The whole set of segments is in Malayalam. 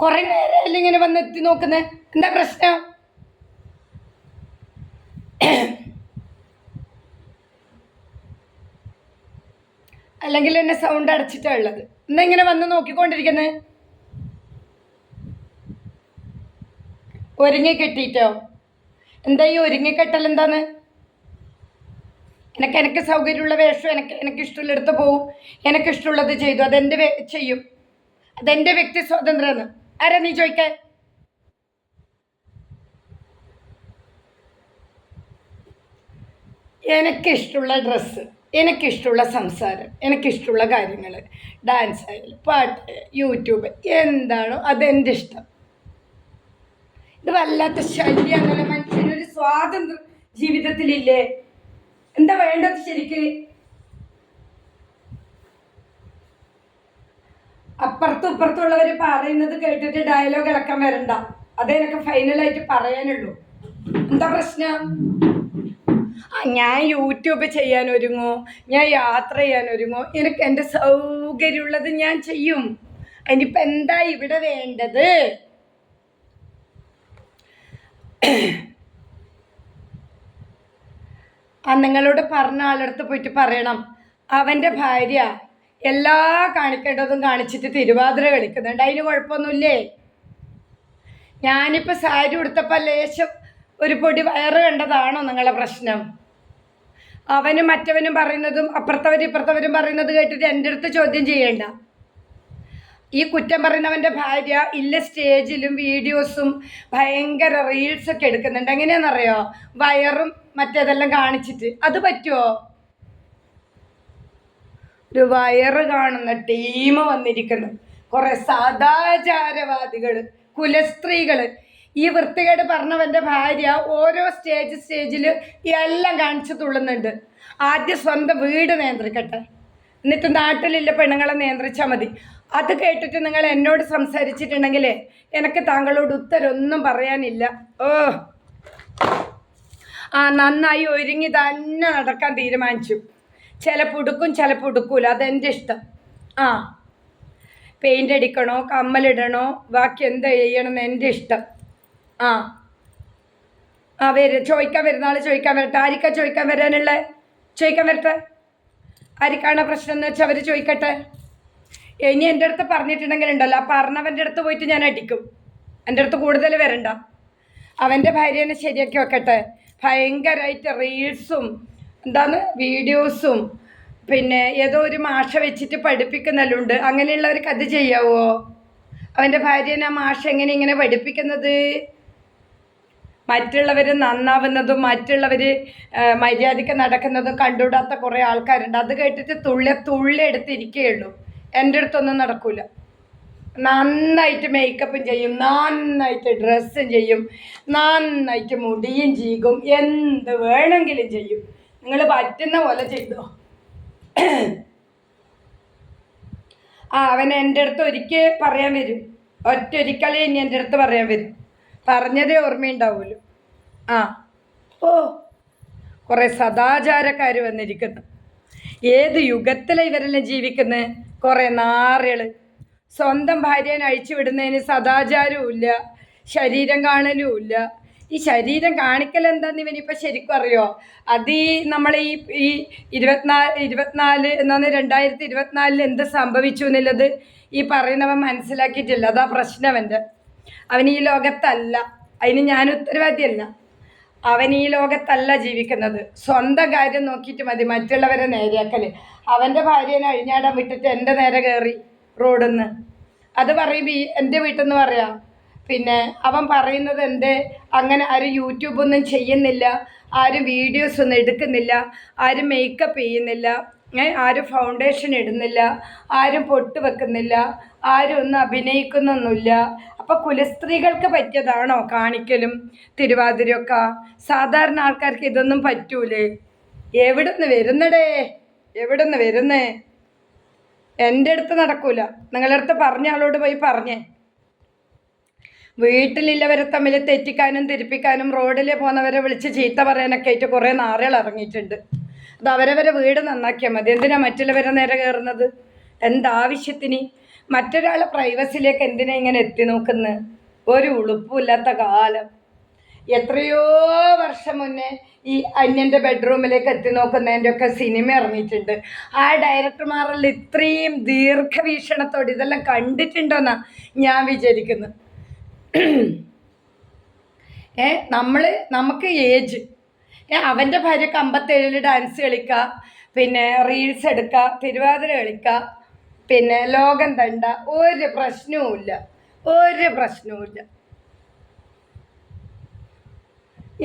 കുറെ നേരമല്ല ഇങ്ങനെ വന്നെത്തി നോക്കുന്നേ? എന്താ പ്രശ്നം? അല്ലെങ്കിൽ എന്നെ സൗണ്ട് അടച്ചിട്ടാ ഉള്ളത്. എന്താ ഇങ്ങനെ വന്ന് നോക്കിക്കൊണ്ടിരിക്കുന്നത് ഒരുങ്ങി കെട്ടിയിട്ടോ എന്താ ഈ ഒരുങ്ങി കെട്ടൽ എന്താന്ന്? എനിക്ക് എനിക്ക് സൗകര്യമുള്ള വേഷം എനിക്ക് എനിക്ക് ഇഷ്ടമുള്ളിടത്ത് പോവും. എനിക്കിഷ്ടമുള്ളത് ചെയ്തു. അതെന്റെ ചെയ്യും. അതെന്റെ വ്യക്തി സ്വാതന്ത്ര്യമാണ്. ആരാ നീ ചോയ്ക്ക് എനിക്കിഷ്ടമുള്ള ഡ്രസ്സ് എനിക്കിഷ്ടമുള്ള സംസാരം എനിക്കിഷ്ടമുള്ള കാര്യങ്ങൾ ഡാൻസ് ആയാലും പാട്ട് യൂട്യൂബ് എന്താണോ അതെന്റെ ഇഷ്ടം. ഇത് വല്ലാത്ത ശല്യാണല്ലോ മനുഷ്യനൊരു സ്വാതന്ത്ര്യം ജീവിതത്തിലില്ലേ? എന്താ വേണ്ടത് ശരിക്ക്? അപ്പുറത്തും ഇപ്പുറത്തുള്ളവർ പറയുന്നത് കേട്ടിട്ട് ഡയലോഗ് ഇളക്കം വരണ്ട. അതേ എനിക്ക് ഫൈനലായിട്ട് പറയാനുള്ളൂ. എന്താ പ്രശ്നം? ഞാൻ യൂട്യൂബ് ചെയ്യാൻ ഒരുങ്ങോ? ഞാൻ യാത്ര ചെയ്യാൻ ഒരുങ്ങോ? എനിക്ക് എന്റെ സൗകര്യമുള്ളത് ഞാൻ ചെയ്യും. അതിനിപ്പോൾ എന്താ ഇവിടെ വേണ്ടത്? ആ നിങ്ങളോട് പറഞ്ഞ ആളടുത്ത് പോയിട്ട് പറയണം. അവന്റെ ഭാര്യ എല്ലാ കാണിക്കേണ്ടതും കാണിച്ചിട്ട് തിരുവാതിര കളിക്കുന്നുണ്ട്. അതിന് കുഴപ്പമൊന്നുമില്ലേ? ഞാനിപ്പോൾ സാരി ഉടുത്തപ്പോൾ ലേശം ഒരു പൊടി വയറ് കണ്ടതാണോ നിങ്ങളെ പ്രശ്നം? അവനും മറ്റവനും പറയുന്നതും അപ്പുറത്തവരും ഇപ്പുറത്തവരും പറയുന്നത് കേട്ടിട്ട് എന്റെ അടുത്ത് ചോദ്യം ചെയ്യേണ്ട. ഈ കുറ്റം പറയുന്നവന്റെ ഭാര്യ ഇല്ല സ്റ്റേജിലും വീഡിയോസും ഭയങ്കര റീൽസൊക്കെ എടുക്കുന്നുണ്ട്. എങ്ങനെയാണെന്നറിയോ? വയറും മറ്റേതെല്ലാം കാണിച്ചിട്ട്. അത് പറ്റുമോ ഒരു വയറ് കാണുന്ന ടീം വന്നിരിക്കുന്നു. കുറെ സദാചാരവാദികൾ കുലസ്ത്രീകൾ ഈ വൃത്തികേട് പറഞ്ഞവന്റെ ഭാര്യ ഓരോ സ്റ്റേജ് സ്റ്റേജിൽ എല്ലാം കാണിച്ചു തുള്ളുന്നുണ്ട്. ആദ്യം സ്വന്തം വീട് നിയന്ത്രിക്കട്ടെ. എന്നിട്ട് നാട്ടിലുള്ള പെണ്ണുങ്ങളെ നിയന്ത്രിച്ചാൽ മതി. അത് കേട്ടിട്ട് നിങ്ങൾ എന്നോട് സംസാരിച്ചിട്ടുണ്ടെങ്കിൽ എനിക്ക് താങ്കളോട് ഉത്തരമൊന്നും പറയാനില്ല. ഓ. ആ നന്നായി ഒരുങ്ങി തന്നെ നടക്കാൻ തീരുമാനിച്ചു. ചിലപ്പോൾ ഉടുക്കും ചിലപ്പോൾ ഉടുക്കൂല അതെന്റെ ഇഷ്ടം. ആ. പെയിന്റ് അടിക്കണോ കമ്മലിടണോ ബാക്കി എന്ത് ചെയ്യണം എന്റെ ഇഷ്ടം. ആ. ആ വര ചോദിക്കാൻ വരുന്ന ആൾ ചോദിക്കാൻ വരട്ടെ. ആരിക്കാ ചോദിക്കാൻ വരാനുള്ള? ചോദിക്കാൻ വരട്ടെ. ആരിക്കാണ് പ്രശ്നം എന്ന് വെച്ചാൽ അവർ ചോദിക്കട്ടെ. ഇനി എന്റെ അടുത്ത് പറഞ്ഞിട്ടുണ്ടെങ്കിൽ ഉണ്ടല്ലോ ആ പറഞ്ഞവന്റെ അടുത്ത് പോയിട്ട് ഞാൻ അടിക്കും. എന്റെ അടുത്ത് കൂടുതൽ വരണ്ട. അവന്റെ ഭാര്യനെ ശരിയാക്കി വെക്കട്ടെ. ഭയങ്കരമായിട്ട് റീൽസും എന്താണ്? വീഡിയോസും പിന്നെ ഏതോ ഒരു മാഷ വെച്ചിട്ട് പഠിപ്പിക്കുന്നെല്ലുണ്ട് അങ്ങനെയുള്ളവർക്ക് അത് ചെയ്യാവോ? അവന്റെ ഭാര്യനെ ആ മാഷ എങ്ങനെ ഇങ്ങനെ പഠിപ്പിക്കുന്നത്? മറ്റുള്ളവർ നന്നാവുന്നതും മറ്റുള്ളവർ മര്യാദയ്ക്ക് നടക്കുന്നതും കണ്ടുവിടാത്ത കുറേ ആൾക്കാരുണ്ട്. അത് കേട്ടിട്ട് തുള്ളി തുള്ളി എടുത്തിരിക്കുകയുള്ളൂ. എന്റെ അടുത്തൊന്നും നടക്കൂല. നന്നായിട്ട് മേക്കപ്പും ചെയ്യും. നന്നായിട്ട് ഡ്രസ്സും ചെയ്യും. നന്നായിട്ട് മുടിയും ചീകും. എന്ത് വേണമെങ്കിലും ചെയ്യും. നിങ്ങൾ പറ്റുന്ന പോലെ ചെയ്തോ. ആ അവൻ എന്റെ അടുത്ത് ഒരിക്കൽ പറയാൻ വരും. ഒറ്റൊരിക്കലേ ഇനി എന്റെ അടുത്ത് പറയാൻ വരും. പറഞ്ഞതേ ഓർമ്മയുണ്ടാവുമല്ലോ ആ. ഓ. കുറേ സദാചാരക്കാർ വന്നിരിക്കുന്നു. ഏത് യുഗത്തിലെ ഇവരെല്ലാം ജീവിക്കുന്നത്? കുറേ നാറുകൾ സ്വന്തം ഭാര്യനെ അഴിച്ചു വിടുന്നതിന് സദാചാരവും ഇല്ല ശരീരം കാണലും ഇല്ല ഈ ശരീരം കാണിക്കൽ എന്താന്ന് ഇവനിപ്പോൾ ശരിക്കും അറിയോ? അത് ഈ നമ്മൾ ഈ ഈ ഇരുപത്തിനാല് ഇരുപത്തിനാല് എന്നാണ് രണ്ടായിരത്തി ഇരുപത്തിനാലിൽ എന്ത് സംഭവിച്ചു എന്നുള്ളത് ഈ പറയുന്നവൻ മനസ്സിലാക്കിയിട്ടില്ല. അതാ പ്രശ്നം അവന്റെ. അവൻ ഈ ലോകത്തല്ല. അതിന് ഞാൻ ഉത്തരവാദിയല്ല. അവൻ ഈ ലോകത്തല്ല ജീവിക്കുന്നത്. സ്വന്തം കാര്യം നോക്കിയിട്ട് മതി മറ്റുള്ളവരെ നേരെയാക്കൽ അവന്റെ ഭാര്യനെ അഴിഞ്ഞാടാൻ വിട്ടിട്ട് എന്റെ നേരെ കയറി റോഡിൽ നിന്ന് അത് പറയുമ്പോൾ എന്റെ വീട്ടിൽ നിന്ന് പറയാം പിന്നെ അവൻ പറയുന്നത് എന്ത്? അങ്ങനെ ആരും യൂട്യൂബൊന്നും ചെയ്യുന്നില്ല ആരും വീഡിയോസ് ഒന്നും എടുക്കുന്നില്ല ആരും മേക്കപ്പ് ചെയ്യുന്നില്ല ആരും ഫൗണ്ടേഷൻ ഇടുന്നില്ല ആരും പൊട്ട് വെക്കുന്നില്ല ആരും ഒന്നും അഭിനയിക്കുന്നൊന്നുമില്ല. അപ്പോൾ കുലസ്ത്രീകൾക്ക് പറ്റിയതാണോ കാണിക്കലും തിരുവാതിരയൊക്കെ? സാധാരണ ആൾക്കാർക്ക് ഇതൊന്നും പറ്റൂലേ? എവിടുന്ന് വരുന്നടേ? എവിടുന്ന് വരുന്നേ? എന്റെ അടുത്ത് നടക്കൂല. നിങ്ങളുടെ അടുത്ത് പറഞ്ഞ ആളോട് പോയി പറഞ്ഞേ. വീട്ടിലുള്ളവരെ തമ്മിൽ തെറ്റിക്കാനും തിരിപ്പിക്കാനും റോഡിൽ പോകുന്നവരെ വിളിച്ച് ചീത്ത പറയാനൊക്കെ ആയിട്ട് കുറേ നാറുകൾ ഇറങ്ങിയിട്ടുണ്ട്. അത് അവരവരെ വീട് നന്നാക്കിയാൽ മതി. എന്തിനാ മറ്റുള്ളവരെ നേരെ കയറുന്നത്? എന്താവശ്യത്തിന്? മറ്റൊരാളെ പ്രൈവസിയിലേക്ക് എന്തിനാ ഇങ്ങനെ എത്തി നോക്കുന്നത് ഒരു ഉളുപ്പുമില്ലാത്ത കാലം. എത്രയോ വർഷം മുന്നേ ഈ അന്യന്റെ ബെഡ്റൂമിലേക്ക് എത്തി നോക്കുന്നതിന്റെ ഒക്കെ സിനിമ ഇറങ്ങിയിട്ടുണ്ട്. ആ ഡയറക്ടർമാരിൽ ഇത്രയും ദീർഘവീക്ഷണത്തോടെ ഇതെല്ലാം കണ്ടിട്ടുണ്ടോന്നാ ഞാൻ വിചാരിക്കുന്നത് ഏ നമ്മൾ നമുക്ക് ഏജ്. ഏ അവന്റെ ഭാര്യക്ക് അമ്പത്തേഴിൽ ഡാൻസ് കളിക്കുക പിന്നെ റീൽസ് എടുക്കുക തിരുവാതിര കളിക്കുക പിന്നെ ലോകം തണ്ട ഒരു പ്രശ്നവുമില്ല ഒരു പ്രശ്നവുമില്ല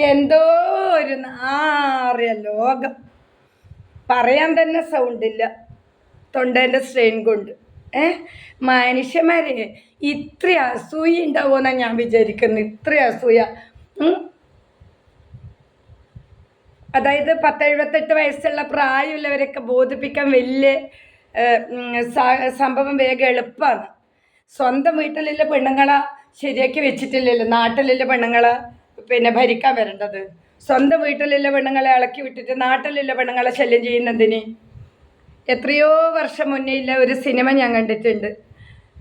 എന്തോ ഒരു നാറിയ ലോകം. പറയാൻ തന്നെ സൗണ്ടില്ല തൊണ്ടേന്റെ സ്ട്രെയിൻ കൊണ്ട്. ഏ? മനുഷ്യന്മാര് ഇത്ര അസൂയ ഉണ്ടാവുമെന്നാണ് ഞാൻ വിചാരിക്കുന്നത് ഇത്ര അസൂയ. അതായത് പത്തെഴുപത്തെട്ട് വയസ്സുള്ള പ്രായമുള്ളവരൊക്കെ ബോധിപ്പിക്കാൻ വലിയ സംഭവം വേഗം എളുപ്പമാണ് സ്വന്തം വീട്ടിലുള്ള പെണ്ണുങ്ങളെ ശരിയാക്കി വെച്ചിട്ടില്ലല്ലോ. നാട്ടിലുള്ള പെണ്ണുങ്ങളെ പിന്നെ ഭരിക്കാൻ വരേണ്ടത്. സ്വന്തം വീട്ടിലുള്ള പെണ്ണുങ്ങളെ ഇളക്കി വിട്ടിട്ട് നാട്ടിലുള്ള പെണ്ണുങ്ങളെ ശല്യം ചെയ്യുന്നതിന് എത്രയോ വർഷം മുന്നേ ഇല്ല ഒരു സിനിമ ഞാൻ കണ്ടിട്ടുണ്ട്.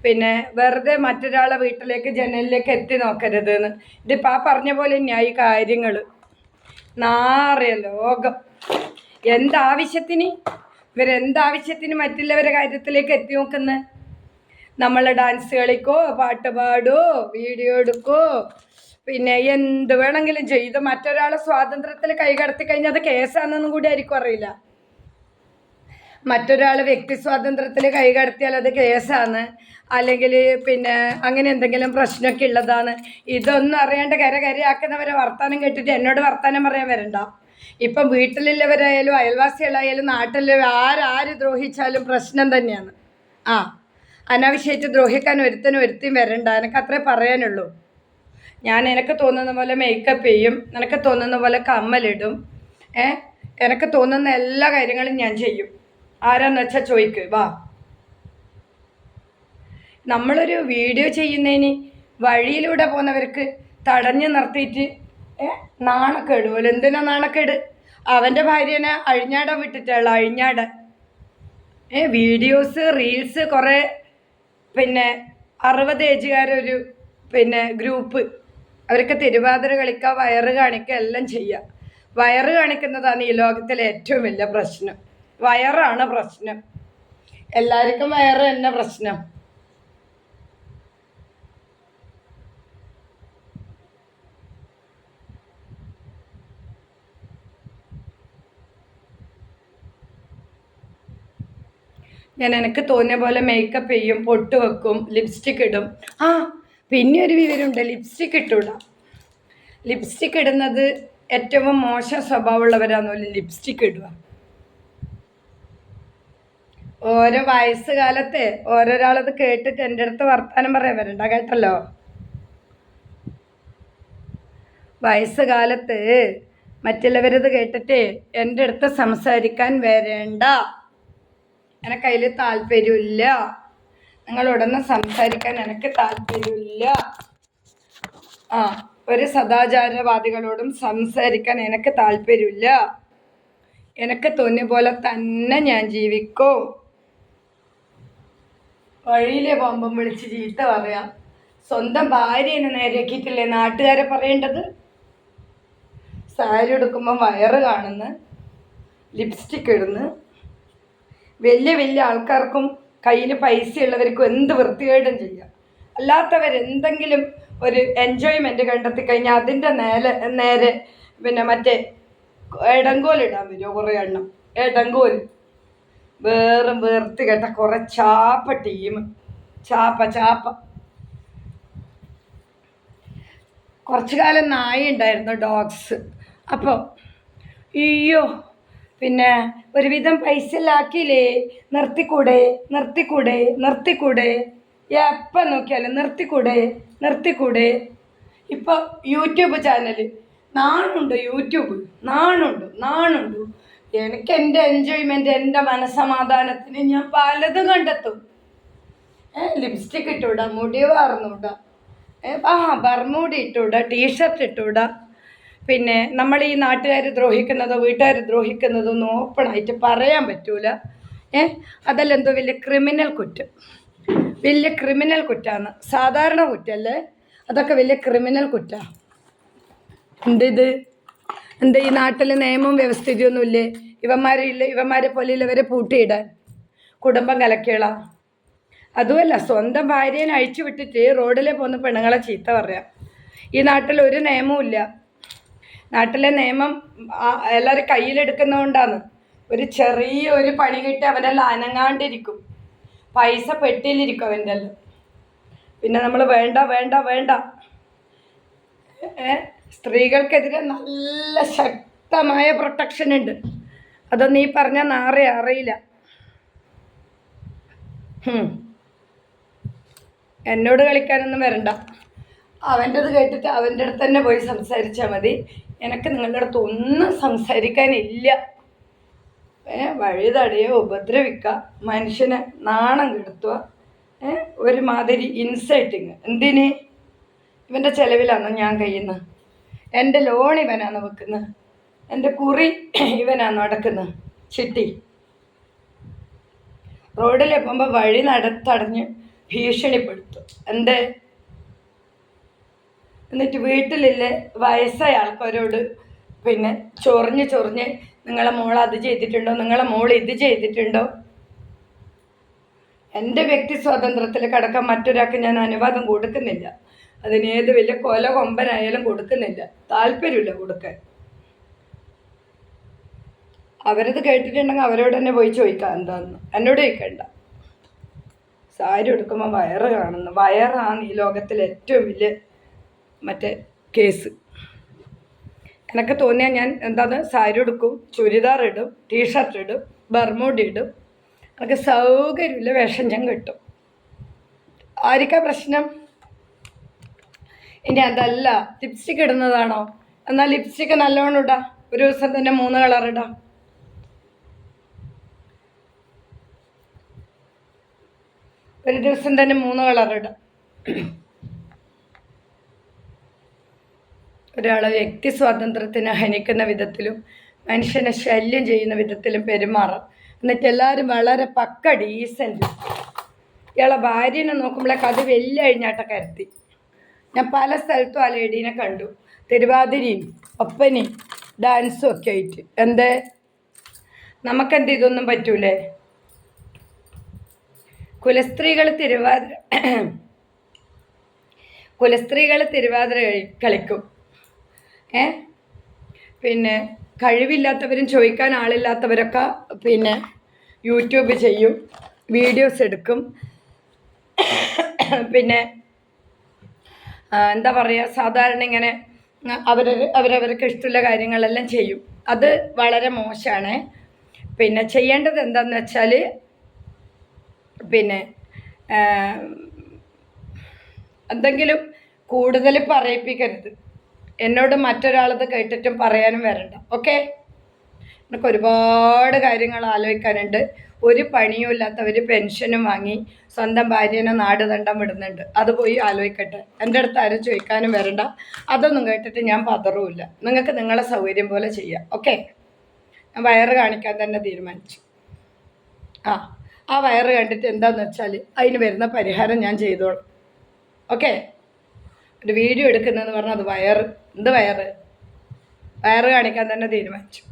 പിന്നെ വെറുതെ മറ്റൊരാളെ വീട്ടിലേക്ക് ജനലിലേക്ക് എത്തി നോക്കരുത് എന്ന്. ഇതിപ്പോൾ ആ പറഞ്ഞ പോലെ തന്നെയായി കാര്യങ്ങൾ നാറിയ ലോകം. എന്താവശ്യത്തിന്? ഇവരെന്താവശ്യത്തിന് മറ്റുള്ളവരെ കാര്യത്തിലേക്ക് എത്തി നോക്കുന്നത് നമ്മൾ ഡാൻസ് കളിക്കോ പാട്ട് പാടോ വീഡിയോ എടുക്കോ? പിന്നെ എന്ത് വേണമെങ്കിലും ചെയ്ത്. മറ്റൊരാളെ സ്വാതന്ത്ര്യത്തിൽ കൈകടത്തി കഴിഞ്ഞാൽ അത് കേസാണെന്നും കൂടി ആയിരിക്കും അറിയില്ല. മറ്റൊരാൾ വ്യക്തി സ്വാതന്ത്ര്യത്തിൽ കൈകടത്തിയാൽ അത് കേസാണ്. അല്ലെങ്കിൽ പിന്നെ അങ്ങനെ എന്തെങ്കിലും പ്രശ്നമൊക്കെ ഉള്ളതാണ്. ഇതൊന്നും അറിയാണ്ട് കര കരയാക്കുന്നവരെ വർത്താനം കേട്ടിട്ട് എന്നോട് വർത്താനം പറയാൻ വരണ്ട. ഇപ്പം വീട്ടിലുള്ളവരായാലും അയൽവാസികളായാലും നാട്ടിലെ ആരാര് ദ്രോഹിച്ചാലും പ്രശ്നം തന്നെയാണ്. ആ അനാവശ്യമായിട്ട് ദ്രോഹിക്കാൻ ഒരുത്തനും ഒരുത്തിയും വരണ്ട. എനിക്ക് അത്രേ പറയാനുള്ളൂ. ഞാൻ എനിക്ക് തോന്നുന്ന പോലെ മേക്കപ്പ് ചെയ്യും. എനിക്ക് തോന്നുന്ന പോലെ കമ്മലിടും. ഏ എനിക്ക് തോന്നുന്ന എല്ലാ കാര്യങ്ങളും ഞാൻ ചെയ്യും. ആരാന്ന് വെച്ചാൽ ചോദിക്ക് വാ. നമ്മളൊരു വീഡിയോ ചെയ്യുന്നതിന് വഴിയിലൂടെ പോകുന്നവർക്ക് തടഞ്ഞു നിർത്തിയിട്ട് നാണക്കേട് പോലെ. എന്തിനാ നാണക്കേട്? അവന്റെ ഭാര്യനെ അഴിഞ്ഞാട വിട്ടിട്ടുള്ള അഴിഞ്ഞാട. ഏ വീഡിയോസ് റീൽസ് കുറേ പിന്നെ അറുപത് ഏജുകാരൊരു പിന്നെ ഗ്രൂപ്പ്. അവർക്ക് തിരുവാതിര കളിക്കുക വയറ് കാണിക്കുക എല്ലാം ചെയ്യുക വയറ് കാണിക്കുന്നതാണ് ഈ ലോകത്തിലെ ഏറ്റവും വലിയ പ്രശ്നം. വയറാണ് പ്രശ്നം. എല്ലാവർക്കും വയറ് തന്നെ പ്രശ്നം. ഞാൻ എനിക്ക് തോന്നിയ പോലെ മേക്കപ്പ് ചെയ്യും പൊട്ട് വെക്കും ലിപ്സ്റ്റിക് ഇടും. ആ പിന്നെ ഒരു വിവരമുണ്ട് ലിപ്സ്റ്റിക് ഇട്ടൂട ലിപ്സ്റ്റിക് ഇടുന്നത് ഏറ്റവും മോശം സ്വഭാവമുള്ളവരാണെന്ന് ലിപ്സ്റ്റിക് ഇടുക. ഓരോ വയസ്സുകാലത്തെ ഓരോരാളത് കേട്ടിട്ട് എന്റെ അടുത്ത് വർത്താനം പറയാൻ വരണ്ട കേട്ടല്ലോ വയസ്സുകാലത്ത് മറ്റുള്ളവരത് കേട്ടിട്ട് എന്റെ അടുത്ത് സംസാരിക്കാൻ വരേണ്ട. എനിക്ക് കയ്യിൽ താല്പര്യമില്ല. നിങ്ങളോടൊന്നും സംസാരിക്കാൻ എനിക്ക് താല്പര്യമില്ല. ആ ഒരു സദാചാരവാദികളോടും സംസാരിക്കാൻ എനിക്ക് താല്പര്യമില്ല. എനിക്ക് തോന്നിയ പോലെ തന്നെ ഞാൻ ജീവിക്കും. വഴിയിലെ പോകുമ്പം വിളിച്ച് ചീത്ത പറയാം. സ്വന്തം ഭാര്യനെ നേരെയാക്കിയിട്ടില്ലേ നാട്ടുകാരെ പറയേണ്ടത്? സാരി ഉടുക്കുമ്പം വയറ് കാണുന്നു ലിപ്സ്റ്റിക് ഇടുന്നു. വലിയ വലിയ ആൾക്കാർക്കും കയ്യിൽ പൈസ ഉള്ളവർക്കും എന്ത് വൃത്തികേടും ചെയ്യാം. അല്ലാത്തവരെന്തെങ്കിലും ഒരു എൻജോയ്മെന്റ് കണ്ടെത്തി കഴിഞ്ഞാൽ അതിന്റെ നേരെ നേരെ പിന്നെ മറ്റേ എടങ്കോലിടാൻ വരുമോ കുറേ എണ്ണം? എടങ്കോൽ വേറും വേർത്ത് കേട്ട കുറെ ചാപ്പ ടീം ചാപ്പ ചാപ്പ. കുറച്ചു കാലം നായ ഉണ്ടായിരുന്നു ഡോഗ്സ് അപ്പോൾ അയ്യോ പിന്നെ ഒരുവിധം പൈസ ഇല്ലാക്കിയില്ലേ നിർത്തിക്കൂടെ? നിർത്തിക്കൂടെ? നിർത്തിക്കൂടെ? എപ്പം നോക്കിയാലും നിർത്തിക്കൂടെ? നിർത്തിക്കൂടെ? ഇപ്പോൾ യൂട്യൂബ് ചാനൽ നാണുണ്ട് യൂട്യൂബ് നാണുണ്ട് നാണുണ്ട്. എനിക്ക് എന്റെ എൻജോയ്മെന്റ് എന്റെ മനസമാധാനത്തിന് ഞാൻ പലതും കണ്ടെത്തും. ലിപ്സ്റ്റിക് ഇട്ടൂടാ മുടി വാർന്നുവിടാ ആ ബർമൂടി ഇട്ടൂടാ ടീഷർട്ട് ഇട്ടൂടാ. പിന്നെ നമ്മൾ ഈ നാട്ടുകാർ ദ്രോഹിക്കുന്നതോ വീട്ടുകാർ ദ്രോഹിക്കുന്നതോ ഒന്നും ഓപ്പണായിട്ട് പറയാൻ പറ്റൂല. ഏ അതെല്ലാം എന്തോ വലിയ ക്രിമിനൽ കുറ്റം. വലിയ ക്രിമിനൽ കുറ്റാണ് സാധാരണ കുറ്റല്ലേ? അതൊക്കെ വലിയ ക്രിമിനൽ കുറ്റാ. എന്തിത്? എന്താ ഈ നാട്ടിൽ നിയമവും വ്യവസ്ഥിതിയൊന്നുമില്ലേ? ഇവന്മാരില്ല ഇവന്മാരെ പോലെ ഇവരെ പൂട്ടിയിടാൻ. കുടുംബം കലക്കിയള. അതുമല്ല സ്വന്തം ഭാര്യയെ അഴിച്ചു വിട്ടിട്ട് റോഡിലെ പോകുന്ന പെണ്ണുങ്ങളെ ചീത്ത പറയാം. ഈ നാട്ടിൽ ഒരു നിയമവും ഇല്ല. നാട്ടിലെ നിയമം എല്ലാവരും കയ്യിലെടുക്കുന്നതുകൊണ്ടാണ്. ഒരു ചെറിയ ഒരു പണി കിട്ടി അവനെല്ലാം അനങ്ങാണ്ടിരിക്കും. പൈസ പെട്ടിയിലിരിക്കും അവന്റെ പിന്നെ നമ്മൾ വേണ്ട വേണ്ട വേണ്ട. സ്ത്രീകൾക്കെതിരെ നല്ല ശക്തമായ പ്രൊട്ടക്ഷൻ ഉണ്ട്. അതൊന്നും ഈ പറഞ്ഞ നാറെ അറിയില്ല. എന്നോട് കളിക്കാനൊന്നും വരണ്ട. അവന്റെത് കേട്ടിട്ട് അവന്റെ അടുത്ത് തന്നെ പോയി സംസാരിച്ചാൽ മതി. എനിക്ക് നിങ്ങളുടെ അടുത്ത് ഒന്നും സംസാരിക്കാനില്ല. വഴി തടയോ ഉപദ്രവിക്കുക മനുഷ്യനെ നാണം കെടുത്തുക. ഒരുമാതിരി ഇൻസൈറ്റിങ് എന്തിന്? ഇവന്റെ ചിലവിലാണോ ഞാൻ കഴിയുന്നത്? എന്റെ ലോൺ ഇവനാണ് വെക്കുന്നത്? എന്റെ കുറി ഇവനാണ് നടക്കുന്നത് ചിട്ടി. റോഡിൽ എത്തുമ്പോൾ വഴി നടത്തടഞ്ഞ് ഭീഷണിപ്പെടുത്തും. എന്റെ എന്നിട്ട് വീട്ടിലില്ലേ വയസ്സായ ആൾക്കാരോട് പിന്നെ ചൊറിഞ്ഞ് ചൊറിഞ്ഞ് നിങ്ങളെ മോൾ അത് ചെയ്തിട്ടുണ്ടോ? നിങ്ങളെ മോൾ ഇത് ചെയ്തിട്ടുണ്ടോ? എന്റെ വ്യക്തി സ്വാതന്ത്ര്യത്തിൽ കടക്കാൻ മറ്റൊരാൾക്ക് ഞാൻ അനുവാദം കൊടുക്കുന്നില്ല. അതിന് ഏത് വലിയ കൊല കൊമ്പനായാലും കൊടുക്കുന്നില്ല. താല്പര്യമില്ല കൊടുക്കാൻ. അവരത് കേട്ടിട്ടുണ്ടെങ്കിൽ അവരോട് തന്നെ പോയി ചോദിക്കാം എന്താന്ന്. എന്നോട് ചോദിക്കണ്ട. സാരി എടുക്കുമ്പോൾ വയറ് കാണുന്നു. വയറാണ് ഈ ലോകത്തിലെ ഏറ്റവും വലിയ മറ്റേ കേസ്. എനിക്ക് തോന്നിയാൽ ഞാൻ എന്താണ് സാരി എടുക്കും ചുരിദാർ ഇടും ടീഷർട്ട് ഇടും ബർമോഡി ഇടും. എനിക്ക് സൗകര്യമില്ല വേഷം ഞാൻ കിട്ടും. ആർക്കാ പ്രശ്നം? ഇനി അതല്ല ലിപ്സ്റ്റിക് ഇടുന്നതാണോ? എന്നാൽ ലിപ്സ്റ്റിക് നല്ലോണം ഇടാം. ഒരു ദിവസം തന്നെ മൂന്ന് കളർ ഇടാം. ഒരു ദിവസം തന്നെ മൂന്ന് കളർ ഇടാം. ഒരാളെ വ്യക്തി സ്വാതന്ത്ര്യത്തിന് ഹനിക്കുന്ന വിധത്തിലും മനുഷ്യനെ ശല്യം ചെയ്യുന്ന വിധത്തിലും പെരുമാറാം. എന്നിട്ട് എല്ലാവരും വളരെ പക്ക ഡീസന്റ് ഇയാളെ ഭാര്യനെ നോക്കുമ്പോഴേക്ക് അത് വലിയ അഴിഞ്ഞാട്ട കരുത്തി ഞാൻ പല സ്ഥലത്തും ആ ലേഡീനെ കണ്ടു. തിരുവാതിരയും ഒപ്പനയും ഡാൻസും ഒക്കെ ആയിട്ട്. എന്തേ? നമുക്കെന്ത് ഇതൊന്നും പറ്റൂലേ? കുലസ്ത്രീകൾ തിരുവാതിര കുലസ്ത്രീകൾ തിരുവാതിര കളി- കളിക്കും. ഏ? പിന്നെ കഴിവില്ലാത്തവരും ചോദിക്കാൻ ആളില്ലാത്തവരൊക്കെ പിന്നെ യൂട്യൂബ് ചെയ്യും വീഡിയോസ് എടുക്കും. പിന്നെ എന്താ പറയുക സാധാരണ ഇങ്ങനെ അവർ അവരവർക്ക് ഇഷ്ടമുള്ള കാര്യങ്ങളെല്ലാം ചെയ്യും. അത് വളരെ മോശമാണ് പിന്നെ ചെയ്യേണ്ടത് എന്താണെന്ന് വെച്ചാൽ പിന്നെ എന്തെങ്കിലും കൂടുതൽ പറയിപ്പിക്കരുത്. എന്നോട് മറ്റൊരാളത് കേട്ടിട്ടും പറയാനും വരണ്ട. ഓക്കെ എനിക്ക് ഒരുപാട് കാര്യങ്ങൾ ആലോചിക്കാനുണ്ട്. ഒരു പണിയും ഇല്ലാത്തവർ പെൻഷനും വാങ്ങി സ്വന്തം ഭാര്യനെ നാട് തണ്ടം വിടുന്നുണ്ട്. അത് പോയി ആലോചിക്കട്ടെ. എന്റെ അടുത്ത് ആരും ചോദിക്കാനും വരണ്ട. അതൊന്നും കേട്ടിട്ട് ഞാൻ പതറുമില്ല. നിങ്ങൾക്ക് നിങ്ങളെ സൗകര്യം പോലെ ചെയ്യാം. ഓക്കെ ഞാൻ വയറ് കാണിക്കാൻ തന്നെ തീരുമാനിച്ചു. ആ. ആ വയറ് കണ്ടിട്ട് എന്താന്ന് വെച്ചാൽ അതിന് വരുന്ന പരിഹാരം ഞാൻ ചെയ്തോളാം. ഓക്കെ ഒരു വീഡിയോ എടുക്കുന്നതെന്ന് പറഞ്ഞാൽ അത് വയറ്. എന്ത് വയറ്? വയറ് കാണിക്കാൻ തന്നെ തീരുമാനിച്ചു.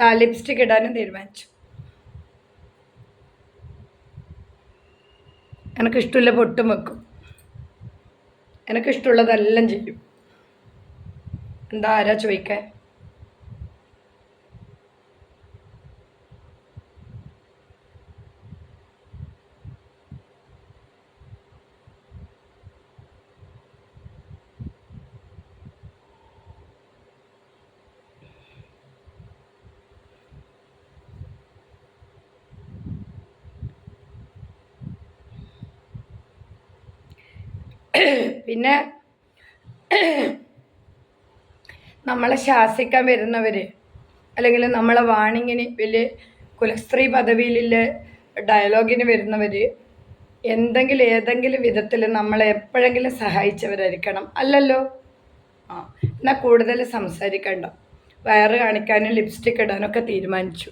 ആ ലിപ്സ്റ്റിക് ഇടാനും തീരുമാനിച്ചു. എനിക്കിഷ്ടമില്ല പൊട്ടും വെക്കും. എനിക്കിഷ്ടമുള്ളതെല്ലാം ചെയ്യും. എന്താ ആരാ ചോദിക്കാൻ? പിന്നെ നമ്മളെ ശാസിക്കാൻ വരുന്നവർ അല്ലെങ്കിൽ നമ്മളെ വാണിങ്ങിന് വലിയ കുലസ്ത്രീ പദവിയിലുള്ള ഡയലോഗിന് വരുന്നവർ എന്തെങ്കിലും ഏതെങ്കിലും വിധത്തിൽ നമ്മളെ എപ്പോഴെങ്കിലും സഹായിച്ചവരായിരിക്കണം. അല്ലല്ലോ? ആ എന്നാൽ കൂടുതൽ സംസാരിക്കണ്ട. വയറ് കാണിക്കാനും ലിപ്സ്റ്റിക് ഇടാനൊക്കെ തീരുമാനിച്ചു.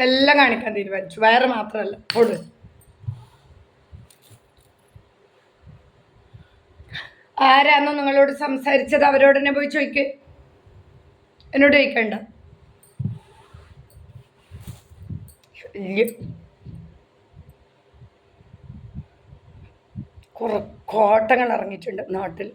എല്ലാം കാണിക്കാൻ തീരുമാനിച്ചു. വയറ് മാത്രമല്ല. ഓട്. ആരാന്നോ നിങ്ങളോട് സംസാരിച്ചത് അവരോട് തന്നെ പോയി ചോദിക്ക്. എന്നോട് ചോദിക്കണ്ട. കുറെ കോട്ടങ്ങൾ ഇറങ്ങിയിട്ടുണ്ട് നാട്ടിൽ.